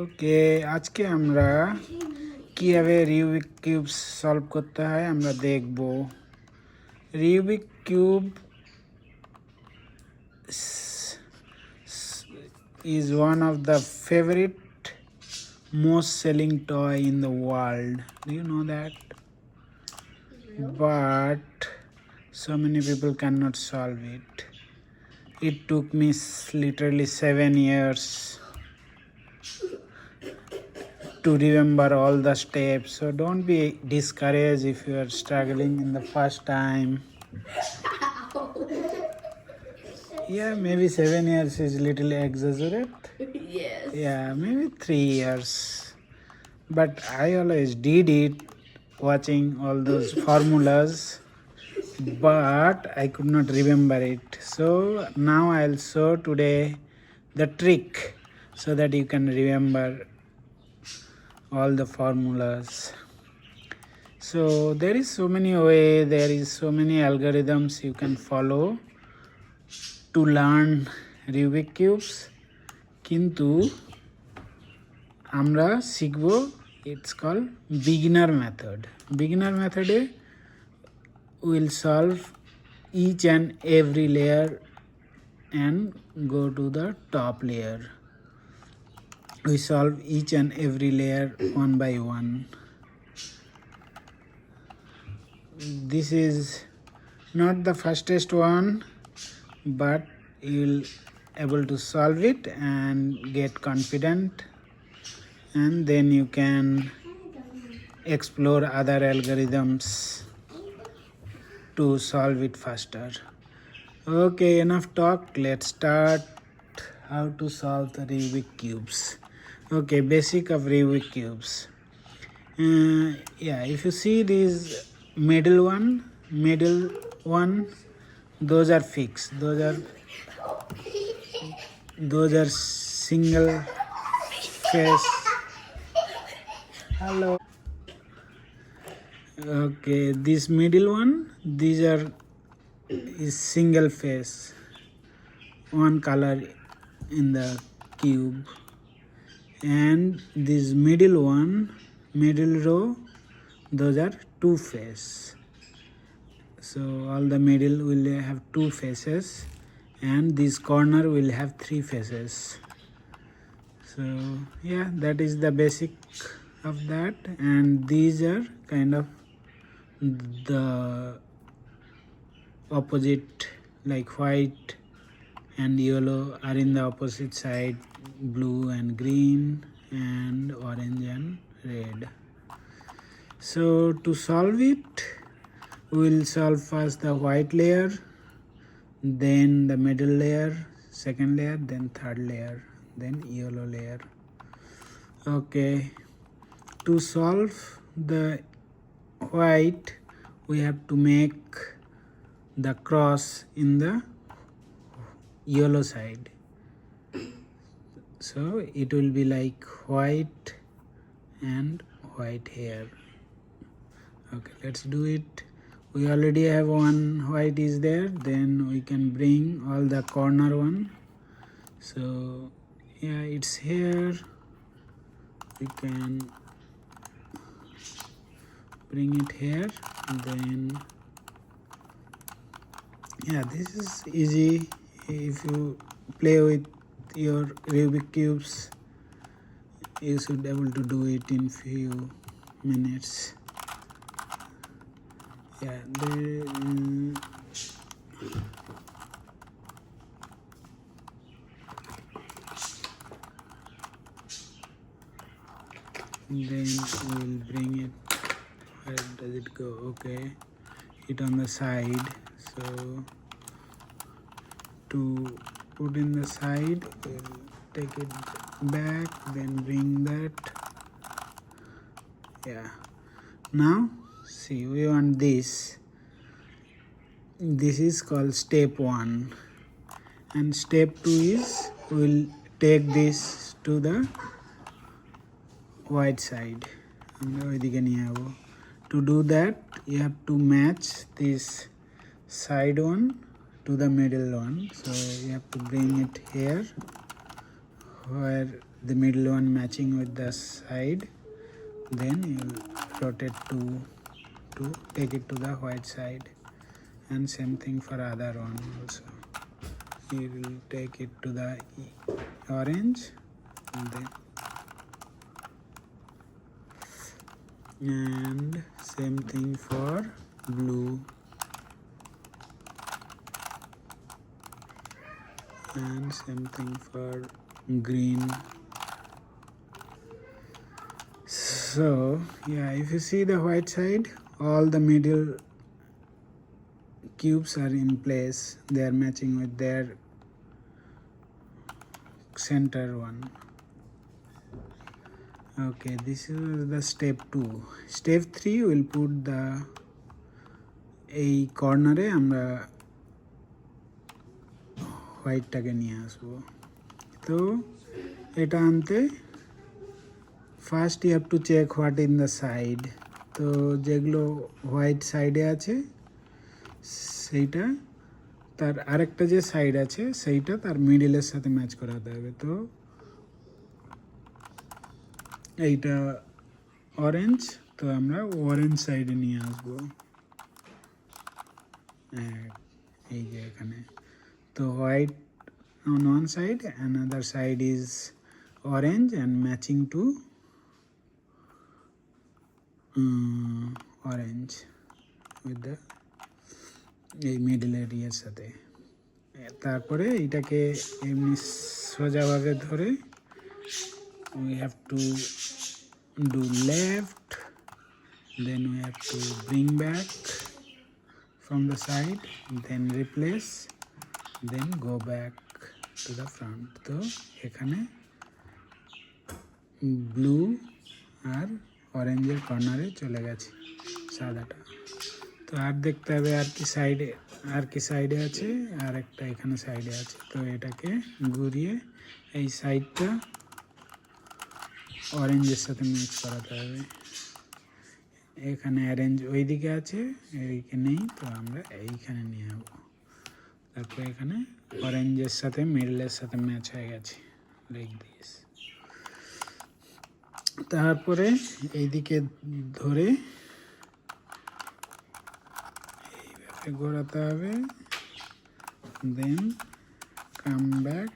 ওকে আজকে আমরা কিভাবে রিউবিক কিউব সলভ করতে হয় আমরা দেখব Rubik cube is one of the favorite most selling toy in the world do you know that but so many people cannot solve it it took me s- literally 7 years to remember all the steps. So don't be discouraged if you are struggling in the first time. Yeah maybe 7 years is little exaggerate. Yes. yeah maybe 3 years. But i always did it watching all those formulas but i could not remember it. So now i'll show today the trick so that you can remember all the formulas so there is so many way there is so many algorithms you can follow to learn rubik cubes কিন্তু আমরা শিখব it's call beginner method beginner মেথডে will solve each and every layer and go to the top layer we solve each and every layer one by one. This is not the fastest one but you'll able to solve it and get confident. And then you can explore other algorithms to solve it faster. Okay enough talk. Let's start how to solve the Rubik cubes okay basic of Rubik cubes. Uh, yeah if you see these middle one middle one those are fixed. Those are those are single face hello. Okay this middle one these are is single face one color in the cube and this middle one middle row those are two face. So all the middle will have two faces and this corner will have three faces. So yeah that is the basic of that. And these are kind of the opposite like white and yellow are in the opposite side blue and green and orange and red. So to solve it we will solve first the white layer then the middle layer second layer then third layer then yellow layer. Okay. To solve the white we have to make the cross in the yellow side so it will be like white and white here okay let's do it. We already have one white is there. Then we can bring all the corner one. So yeah it's here. We can bring it here. Then yeah this is easy if you play with your rubik cubes you should be able to do it in few minutes. Yeah the mm, then we'll bring it. Where does it go? Okay. It on the side so to put in the side we'll take it back then bring that yeah now see we want this this is called step 1 and step 2 is we'll take this to the white side আমরা ওইদিকে নিয়ে যাবো to do that you have to match this side one to the middle one. So you have to bring it here where the middle one matching with the side. Then you'll rotate to to take it to the white side. And same thing for other one also. You will take it to the orange and then and same thing for blue and same thing for green so yeah if you see the white side all the middle cubes are in place they are matching with their center one okay this is the step 2 step 3 will put the এই কর্নারে আমরা হোয়াইটটাকে নিয়ে আসব। তো এটা আনতে first you have to check what in the side তো যেগুলো হোয়াইট সাইডে আছে, সেইটা, তার আরেকটা যে সাইড আছে, সেইটা তার মিডিলের সাথে ম্যাচ করাতে হবে। তো এইটা অরেঞ্জ তো আমরা অরেঞ্জ সাইডে নিয়ে আসব। এই যে এখানে। তো white on one side another side is orange and matching to um, orange with the এই মিডল এরিয়ার সাথে তারপরে এইটাকে এমনি সোজাভাবে ধরে we have to do left then we have to bring back from the side then replace then go back to the front তো এখানে blue আর অরেঞ্জের কর্নারে চলে গেছে সাদাটা। তো আর দেখতে হবে আর কি সাইডে আর কি সাইডে আছে আর একটা এখানে সাইডে আছে। তো এটাকে ঘুরিয়ে এই সাইডটা অরেঞ্জের সাথে মিক্স করাতে হবে। এখানে অ্যারেঞ্জ ওইদিকে আছে, এইদিকে নেই, তো আমরা এইখানে নিয়ে যাব তারপরে এখানে? অরেঞ্জের সাথে, মিডলের সাথে ম্যাচ হয়ে গেছে। লাইক দিস তারপরে এইদিকে ধরে এইভাবে ঘোরাতে হবে। Then come back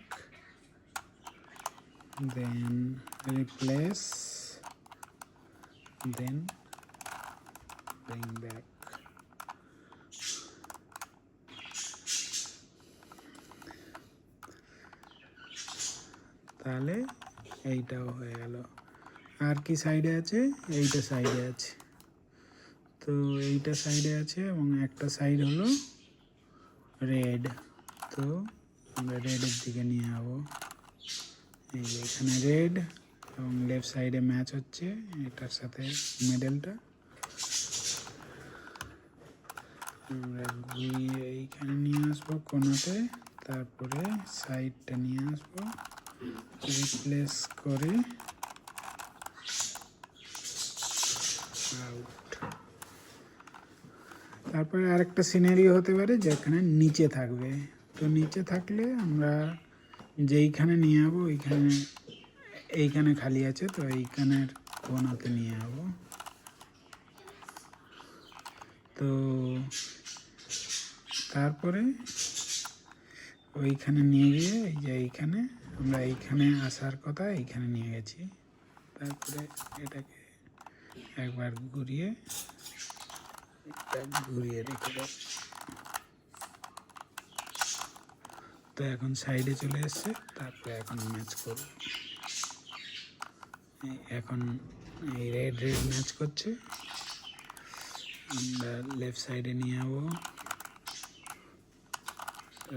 then replace then back তাহলে এইটাও হয়ে গেল। আর কি সাইডে আছে? এইটা সাইডে আছে। তো এইটা সাইডে আছে এবং একটা সাইড হলো রেড তো আমরা রেডের দিকে নিয়ে যাব। এই যে এখানে রেড এবং লেফট সাইডে ম্যাচ হচ্ছে এটার সাথে মেডেলটা আমরা ঘুরিয়ে এইখানে নিয়ে আসব কোনোতে, তারপরে সাইডটা নিয়ে আসব। রিপ্লেস করে আউট তারপরে আরেকটা সিনারিও হতে পারে যেখানে নিচে থাকবে। তো নিচে থাকলে আমরা যেইখানে নিয়ে যাব, ওইখানে, এইখানে খালি আছে, তো এইখানের কোনাতে নিয়ে যাব। তো তারপরে ওইখানে নিয়ে গিয়ে, এই যে এইখানে আমরা এইখানে আসার কথা, এইখানে নিয়ে গেছি। তারপরে এটাকে একবার ঘুরিয়ে ঘুরিয়ে রেখে দাও। তো এখন সাইডে চলে এসছে, তারপরে এখন ম্যাচ করব। এখন এই রেড রেড ম্যাচ করছে। আমরা লেফট সাইডে নিয়ে যাব।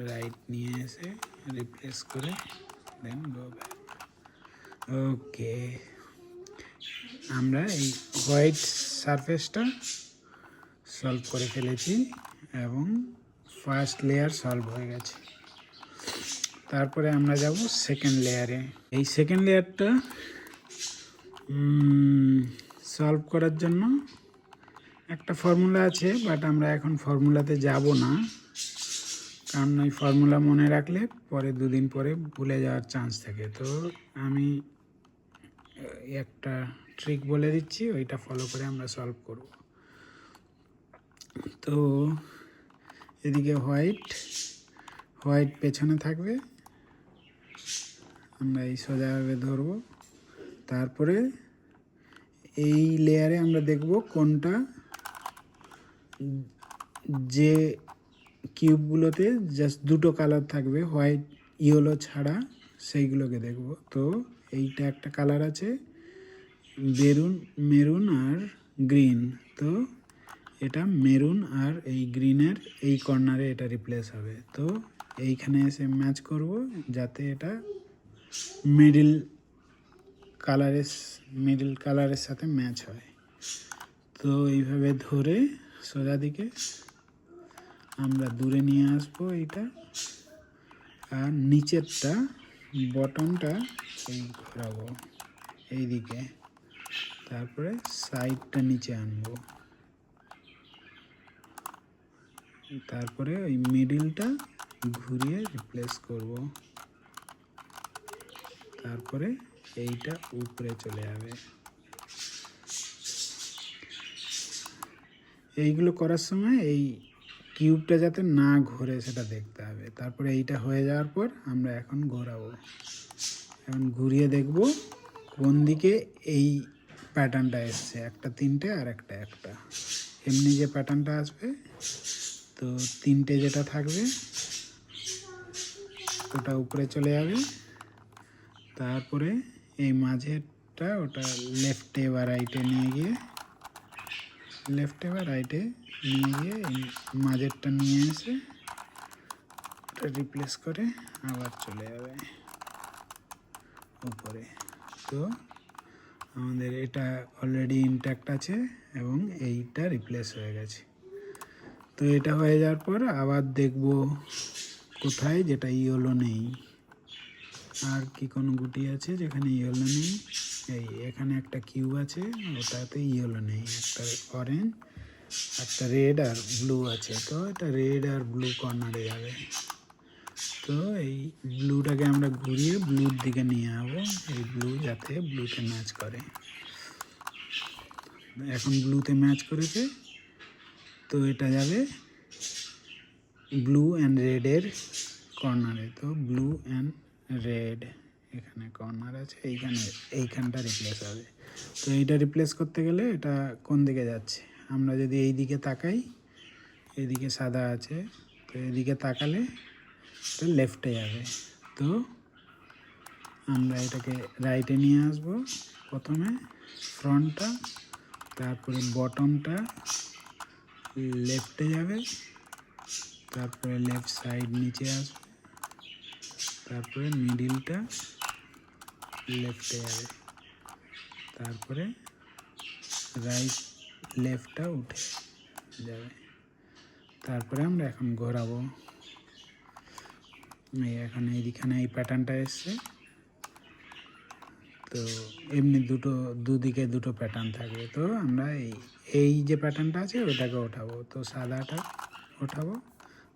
রাইট নিয়ে এসে রিপ্লেস করে দেন গো ব্যাক ওকে আমরা এই হোয়াইট সারফেসটা সলভ করে ফেলেছি এবং ফার্স্ট লেয়ার সলভ হয়ে গেছে। তারপরে আমরা যাব সেকেন্ড লেয়ারে এই সেকেন্ড লেয়ারটা সলভ করার জন্য একটা ফর্মুলা আছে বাট আমরা এখন ফর্মুলাতে যাব না। কারণ ওই ফর্মুলা মনে রাখলে পরে দুদিন পরে ভুলে যাওয়ার চান্স থাকে। তো আমি একটা ট্রিক বলে দিচ্ছি, ওইটা ফলো করে আমরা সলভ করব। তো এদিকে হোয়াইট হোয়াইট পেছনে থাকবে। আমরা এই সোজাভাবে ধরবো। তারপরে এই লেয়ারে আমরা দেখব কোনটা যে কিউবগুলোতে জাস্ট দুটো কালার থাকবে হোয়াইট ইয়েলো ছাড়া সেইগুলোকে দেখব। তো এইটা একটা কালার আছে, বেরুন, মেরুন আর গ্রিন তো এটা মেরুন আর এই গ্রিনের এই কর্নারে এটা রিপ্লেস হবে। তো এইখানে এসে ম্যাচ করব, যাতে এটা মিডিল কালারের মিডিল কালারের সাথে ম্যাচ হয়। তো এইভাবে ধরে সোজা দিকে আমরা দূরে নিয়ে আসব এইটা। আর নিচেরটা, বটনটা এই ঘোরাবো এইদিকে। তারপরে সাইডটা নিচে আনব। তারপরে ওই মিডিলটা ঘুরিয়ে রিপ্লেস করব। তারপরে এইটা উপরে চলে যাবে। এইগুলো করার সময় এই কিউবটা যাতে না ঘোরে সেটা দেখতে হবে। তারপরে এইটা হয়ে যাওয়ার পর আমরা এখন ঘোরাবো। এখন ঘুরিয়ে দেখব কোন দিকে এই প্যাটার্নটা এসছে, একটা তিনটে আর একটা একটা। এমনি যে প্যাটার্নটা আসবে, তো তিনটে যেটা থাকবে, ওটা উপরে চলে যাবে। তারপরে এই মাঝেরটা ওটা লেফটে বা রাইটে নিয়ে গিয়ে লেফটে বা রাইটে নিয়ে মাঝেরটা নিয়ে এসে ওটা রিপ্লেস করে আবার চলে যাবে উপরে। তো আমাদের এটা অলরেডি ইনট্যাক্ট আছে এবং এইটা রিপ্লেস হয়ে গেছে। তো এটা হয়ে যাওয়ার পর আবার দেখব কোথায় যেটা ইয়েলো নেই। আর কি কোনো গুটি আছে যেখানে ইয়েলো নেই? এই এখানে একটা কিউব আছে, ওটাতে ইয়েলো নেই, একটা অরেঞ্জ একটা রেড আর ব্লু আছে। তো এটা রেড আর ব্লু কর্নারে যাবে। তো এই ব্লুটাকে আমরা ঘুরিয়ে ব্লুর দিকে নিয়ে যাব এই ব্লু যাতে ব্লুতে ম্যাচ করে। এখন ব্লুতে ম্যাচ করেছে। তো এটা যাবে ব্লু অ্যান্ড রেডের কর্নারে তো ব্লু অ্যান্ড রেড এখানে কর্নার আছে, এইখানে, এইখানটা রিপ্লেস হবে। তো এইটা রিপ্লেস করতে গেলে এটা কোন দিকে যাচ্ছে? আমরা যদি এই দিকে তাকাই এদিকে সাদা আছে, তো এদিকে তাকালে এটা লেফটে যাবে। তো আমরা এটাকে রাইটে নিয়ে আসব প্রথমে ফ্রন্টটা তারপরে বটমটা লেফটে যাবে, তারপরে লেফট সাইড নিচে আসবে, তারপরে মিডিলটা লেফটে যাবে, তারপরে রাইট লেফটটা উঠে যাবে। তারপরে আমরা এখন ঘোরাবো। এই এখন এইখানে এই প্যাটার্নটা এসছে। তো এমনি দুটো, দুদিকে দুটো প্যাটার্ন থাকবে। তো আমরা এই এই যে প্যাটার্নটা আছে ওটাকে ওঠাবো। তো সাদাটা ওঠাবো।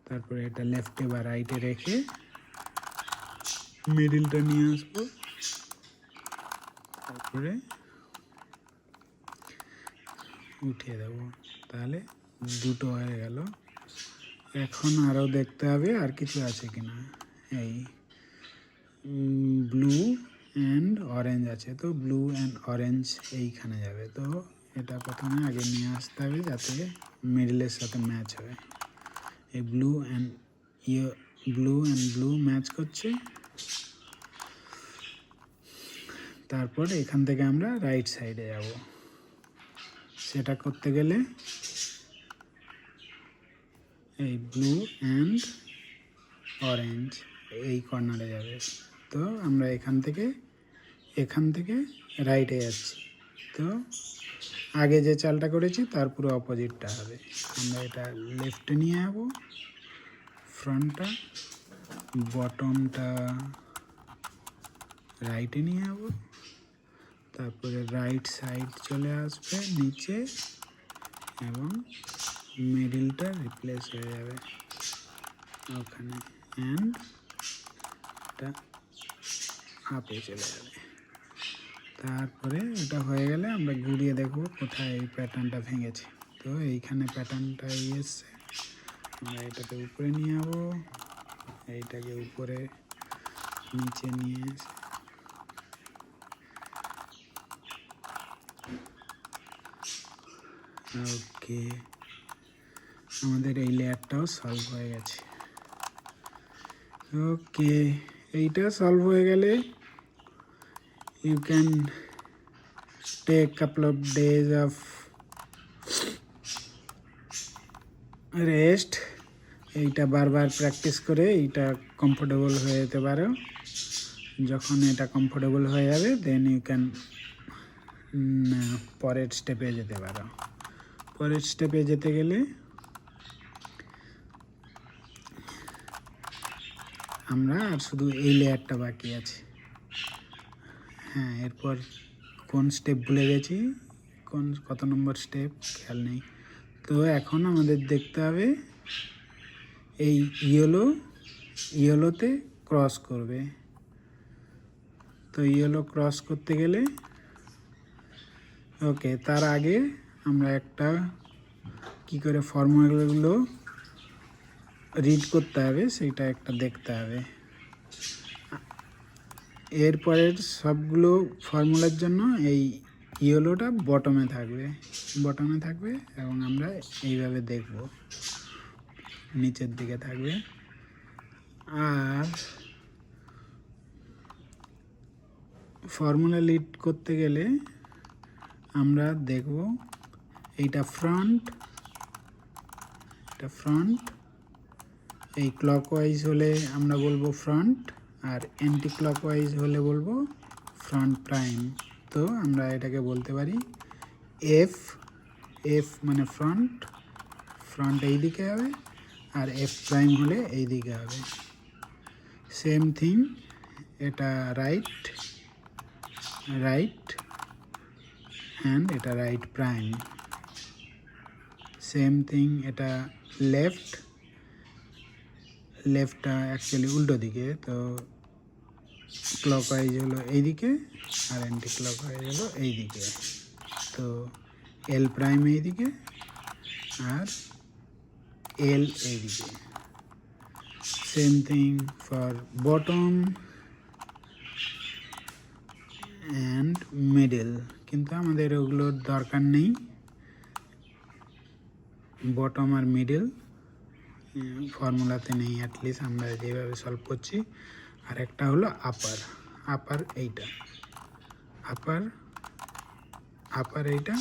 তারপরে এটা লেফটে বা রাইটে রেখে মিডিলটা নিয়ে আসব। তারপরে উঠিয়ে দেবো। তাহলে দুটো হয়ে গেল। এখন আরও দেখতে হবে আর কিছু আছে কি না এই ব্লু অ্যান্ড অরেঞ্জ আছে। তো ব্লু অ্যান্ড অরেঞ্জ এইখানে যাবে। তো এটা প্রথমে আগে নিয়ে আসতে হবে যাতে মিডলের সাথে ম্যাচ হয়। এই ব্লু অ্যান্ড ইয়ে ব্লু অ্যান্ড ব্লু ম্যাচ করছে। তারপর এখান থেকে আমরা রাইট সাইডে যাব। সেটা করতে গেলে এই ব্লু অ্যান্ড অরেঞ্জ এই কর্নারে যাবে। তো আমরা এখান থেকে এখান থেকে রাইটে যাচ্ছি। তো আগে যে চালটা করেছি, তার পুরো অপোজিটটা হবে। আমরা এটা লেফটে নিয়ে যাব। ফ্রন্টটা বটমটা রাইটে নিয়ে যাব। তারপরে রাইট সাইড চলে আসবে, নিচে, এবং মিডিলটা রিপ্লেস হয়ে যাবে। ওখানে অ্যান্ড এটা আপে চলে যাবে। তারপরে এটা হয়ে গেলে আমরা ঘুরিয়ে দেখব কোথায় এই প্যাটার্নটা ভেঙেছে। তো এইখানে প্যাটার্নটা এসছে, আমরা এটাকে উপরে নিয়ে যাব, এইটাকে উপরে, নিচে নিয়ে এসে ওকে। আমাদের এই লেয়ারটাও সলভ হয়ে গেছে। ওকে, এইটা সলভ হয়ে গেলে you can take couple of days of rest এইটা বারবার প্র্যাকটিস করে এইটা কমফোর্টেবল হয়ে যেতে পারো। যখন এটা কমফোর্টেবল হয়ে যাবে দেন ইউ ক্যান পরের স্টেপে যেতে পারো। পরের স্টেপে যেতে গেলে আমরা আর শুধু এই লেয়ারটা বাকি আছে। হ্যাঁ এরপর কোন স্টেপ ভুলে গেছি? কোন, কত নম্বর স্টেপ খেয়াল নেই। তো এখন আমাদের দেখতে হবে, এই ইয়েলো ইয়েলোতে ক্রস করবে। তো ইয়েলো ক্রস করতে গেলে ওকে তার আগে আমরা একটা কি করে ফর্মুলাগুলো রিড করতে হবে, সেটা একটা দেখতে হবে। এরপরের সবগুলো ফর্মুলার জন্য এই ইয়েলোটা বটমে থাকবে। বটমে থাকবে এবং আমরা এইভাবে দেখব। নিচের দিকে থাকবে। আর ফর্মুলা লিড করতে গেলে আমরা দেখব এইটা ফ্রন্ট এটা ফ্রন্ট এই ক্লকওয়াইজ হলে আমরা বলব ফ্রন্ট আর অ্যান্টি ক্লকওয়াইজ হলে বলব ফ্রন্ট প্রাইম তো আমরা এটাকে বলতে পারি এফ এফ মানে ফ্রন্ট ফ্রন্ট এই দিকে হবে আর এফ প্রাইম হলে এই দিকে হবে। সেম থিং এটা রাইট রাইট অ্যান্ড এটা রাইট প্রাইম সেম থিং এটা লেফট লেফটটা অ্যাকচুয়ালি উল্টো দিকে, তো ক্লকওয়াইজ হলো এই দিকে আর অ্যান্টি ক্লকওয়াইজ হলো এই দিকে তো এল প্রাইম এই দিকে আর এল এই দিকে same thing for bottom and middle কিন্তু আমাদের ওগুলোর দরকার নেই। বটম আর মিডল ফর্মুলাতে নেই অ্যাটলিস্ট আমরা যেভাবে সলভ করছি। আর একটা হলো আপার আপার এইটা আপার আপার এইটা,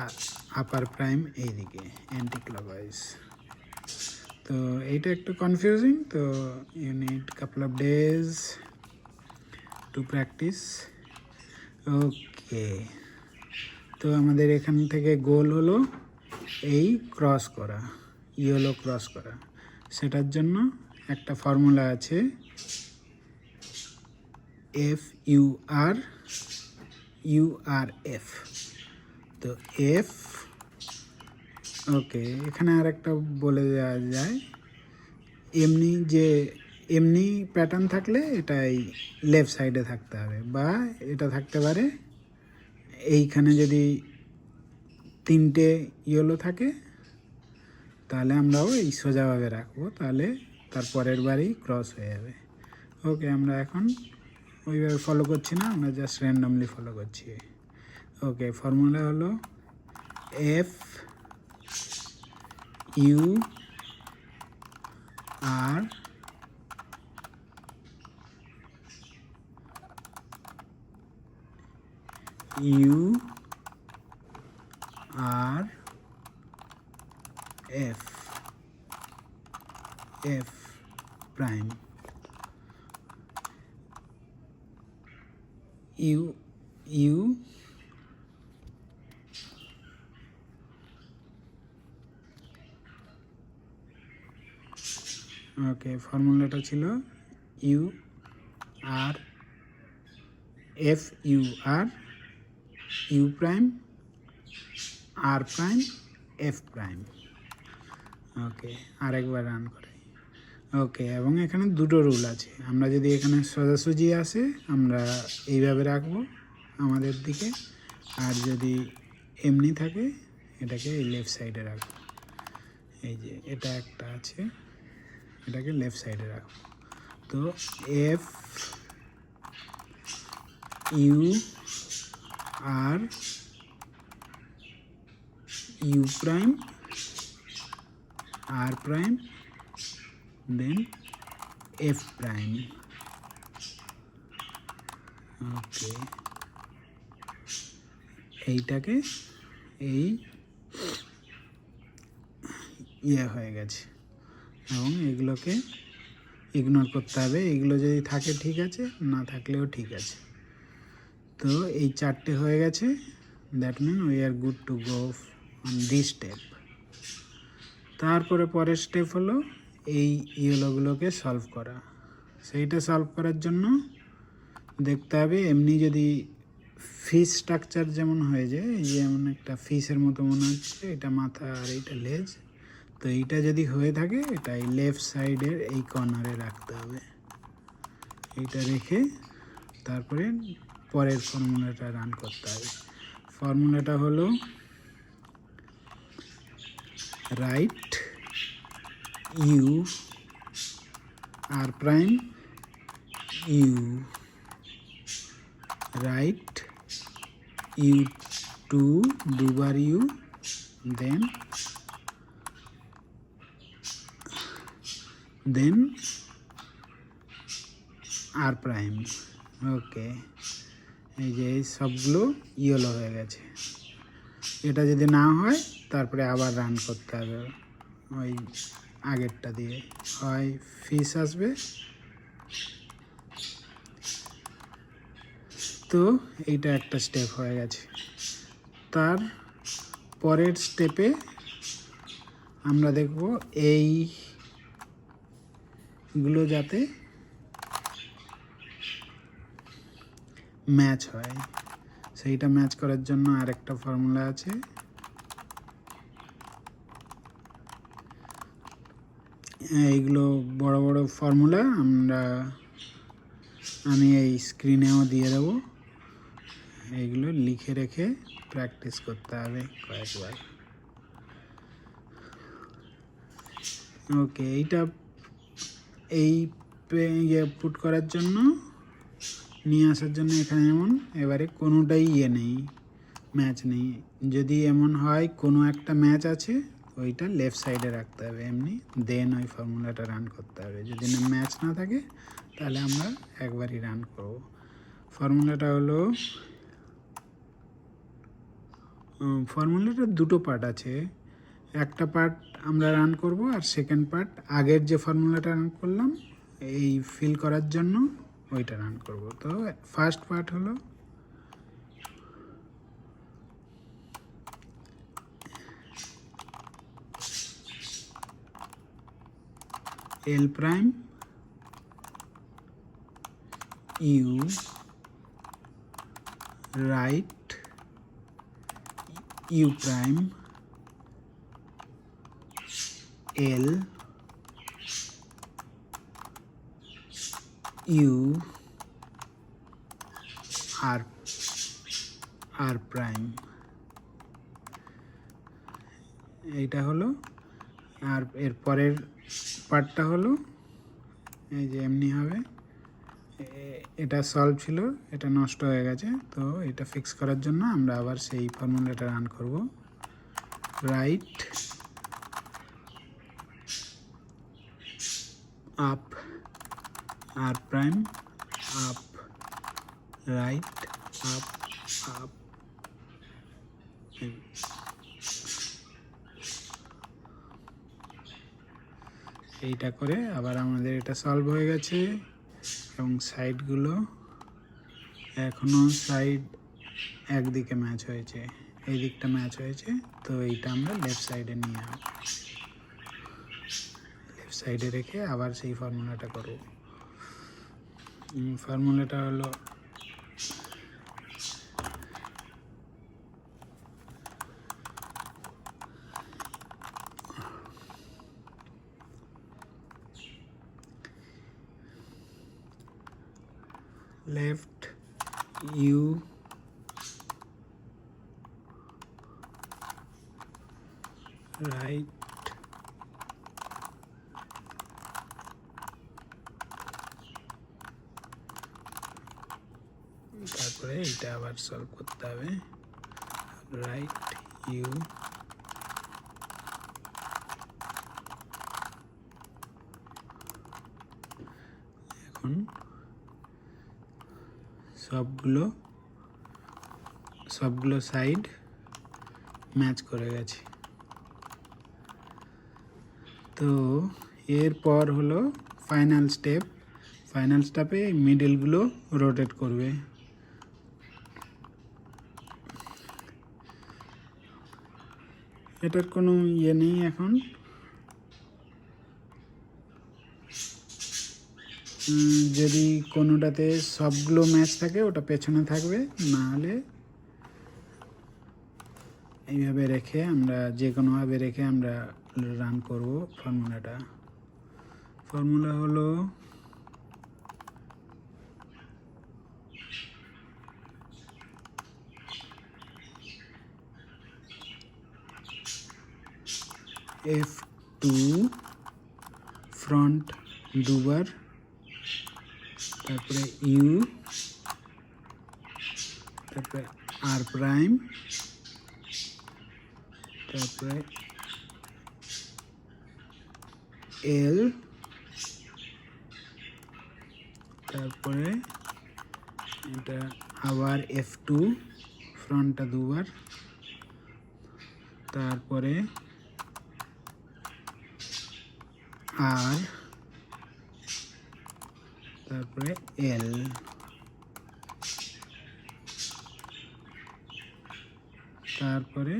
আর আপার প্রাইম এইদিকে অ্যান্টি ক্লকওয়াইজ তো এইটা একটু কনফিউজিং তো you need couple of days to practice okay তো আমাদের এখান থেকে গোল হলো এই ক্রস করা ইয়েলো ক্রস করা। সেটার জন্য একটা ফর্মুলা আছে F U R U R F তো এফ ওকে এখানে আর একটা বলে দেওয়া যায়। এমনি যে, এমনি প্যাটার্ন থাকলে এটাই লেফট সাইডে থাকতে হবে, বা এটা থাকতে পারে এইখানে যদি তিনটে ইয়েলো থাকে, তাহলে আমরাও এই সোজাভাবে রাখব, তাহলে তার পরের বারেই ক্রস হয়ে যাবে। ওকে আমরা এখন ওইভাবে ফলো করছি না, আমরা জাস্ট র্যান্ডমলি ফলো করছি। ওকে ফর্মুলা হলো F U R U R F F prime U U okay ফর্মুলাটা ছিল U R F U R U prime R prime F prime okay আরেকবার রান করে। ওকে এবং এখানে দুটো রুল আছে। আমরা যদি এখানে সোজাসুজি আসে, আমরা এইভাবে রাখব আমাদের দিকে। আর যদি এমনি থাকে, এটাকে এই লেফট সাইডে রাখব। এই যে, এটা একটা আছে, এটাকে লেফট সাইডে রাখব। তো F U R U prime R prime then F prime okay এইটাকে এই ইয়ে হয়ে গেছে। এবং এগুলোকে ইগনোর করতে হবে। এগুলো যদি থাকে ঠিক আছে, না থাকলেও ঠিক আছে। তো এই চারটে হয়ে গেছে। That mean we are good to go on this step তারপরে পরের স্টেপ হলো এই ইয়েলোগুলোকে সলভ করা। সেইটা সলভ করার জন্য দেখতে হবে, এমনি যদি ফিস স্ট্রাকচার যেমন হয়ে যায় যেমন একটা ফিসের মতো মনে হচ্ছে, এটা মাথা আর এইটা লেজ তো এইটা যদি হয়ে থাকে এটা এই লেফট সাইডের এই কর্নারে রাখতে হবে। এইটা রেখে তারপরে পরের ফর্মুলাটা রান করতে হবে। ফর্মুলাটা হলো right, U, R prime, U, right, U two, দুবার U, then then, R prime, okay, এই যে সবগুলো ইয়েলো হয়ে গেছে। এটা যদি না হয় তারপরে আবার রান করতে হবে। ওই আগেরটা দিয়ে। হয় ফিস আসবে। তো এইটা একটা স্টেপ হয়ে গেছে। তার পরের স্টেপে আমরা দেখব এইগুলো যাতে ম্যাচ হয়। সেইটা ম্যাচ করার জন্য আরেকটা ফর্মুলা আছে। এইগুলো বড় বড় ফর্মুলা আমরা, আমি এই স্ক্রিনেও দিয়ে দেবো। এইগুলো লিখে রেখে প্র্যাকটিস করতে হবে কয়েকবার। ওকে এইটা এই ইয়ে পুট করার জন্য, নিয়ে আসার জন্য এখানে এমন, এবারে কোনোটাই ইয়ে নেই ম্যাচ নেই। যদি এমন হয়, কোনো একটা ম্যাচ আছে ওইটা লেফট সাইডে রাখতে হবে এমনি। দেন ওই ফর্মুলাটা রান করতে হবে। যদি না ম্যাচ না থাকে, তাহলে আমরা একবারই রান করব। ফর্মুলাটা হলো ফর্মুলাটা দুটো পার্ট আছে। একটা পার্ট আমরা রান করব আর সেকেন্ড পার্ট আগের যে ফর্মুলাটা রান করলাম, এই ফিল করার জন্য ওইটা রান করব। তো ফার্স্ট পার্ট হলো L prime U right U prime L U R R prime এইটা হলো আর এর পরের পার্টটা হলো, এই যে এমনি হবে। এটা সলভ ছিল, এটা নষ্ট হয়ে গেছে, তো এটা ফিক্স করার জন্য আমরা আবার সেই ফর্মুলাটা রান করব। Right up R prime up right up up এইটা করে আবার আমাদের এটা সলভ হয়ে গেছে এবং সাইডগুলো এখনও সাইড একদিকে ম্যাচ হয়েছে এই দিকটা ম্যাচ হয়েছে, তো এইটা আমরা লেফট সাইডে নিয়ে আসব লেফট সাইডে রেখে আবার সেই ফর্মুলাটা করব। ফর্মুলাটা হলো left u right তারপরে এটা আবার সলভ করতে হবে। রাইট ইউ এখন সবগুলো সবগুলো সাইড ম্যাচ করে গেছে। তো এরপর হলো ফাইনাল স্টেপ ফাইনাল স্টেপে মিডলগুলো রোটেট করবে। এটার কোনো ইয়ে নেই এখন। যদি কোনোটাতে সবগুলো ম্যাচ থাকে, ওটা পেছনে থাকবে। না হলে এইভাবে রেখে আমরা যে কোনোভাবে রেখে আমরা রান করব ফর্মুলাটা ফর্মুলা হলো এফ টু ফ্রন্ট দুবার তারপরে ইউ তারপরে আর প্রাইম তারপরে এল তারপরে এটা আবার এফ টু ফ্রন্টটা দুবার তারপরে আর তারপরে এল তারপরে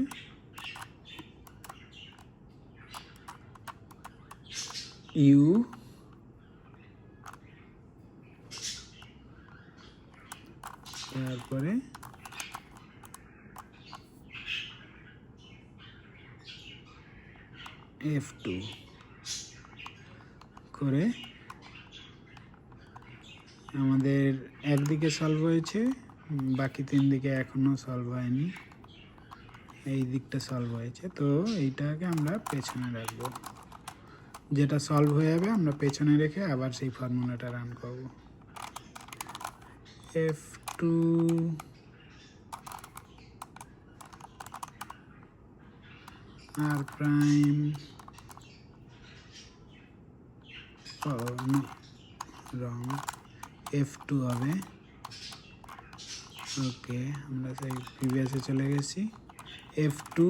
ইউ তারপরে এফ টু করে আমাদের একদিকে সলভ হয়েছে, বাকি তিন দিকে এখনও সলভ হয়নি। এই দিকটা সলভ হয়েছে। তো এইটাকে আমরা পেছনে রাখব। যেটা সলভ হয়ে যাবে, আমরা পেছনে রেখে আবার সেই ফর্মুলাটা রান করব। F two R prime oh no wrong F two হবে। ওকে আমরা সেই প্রিভিয়াসে চলে গেছি। এফ টু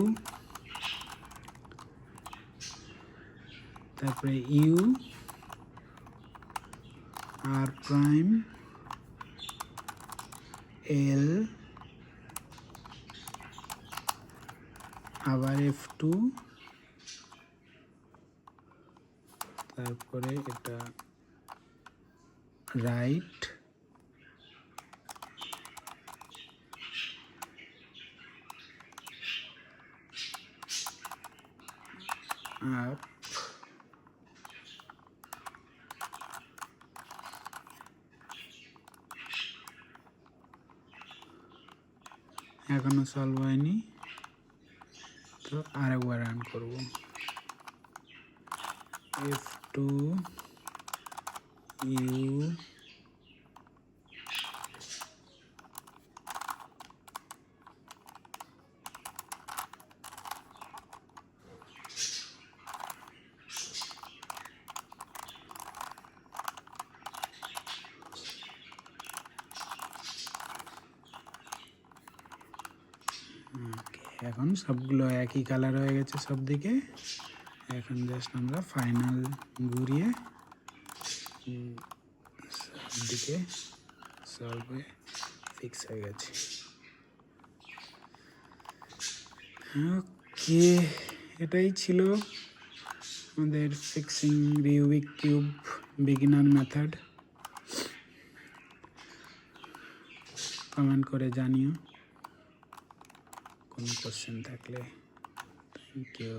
তারপরে ইউ আর প্রাইম এল আবার এফ টু তারপরে এটা রাইট এখনও সলভ হয়নি তো আরেকবার রান করব। এফ টু ইউ এখন সবগুলো একই কালার হয়ে গেছে সব দিকে এখন জাস্ট আমরা ফাইনাল ঘুরিয়ে দিকে সলভ হয়ে ফিক্স হয়ে গেছে। ওকে এটাই ছিল আমাদের fixing Rubik cube beginner method comment করে জানিও। কোনো কোশ্চেন থাকলে। Thank you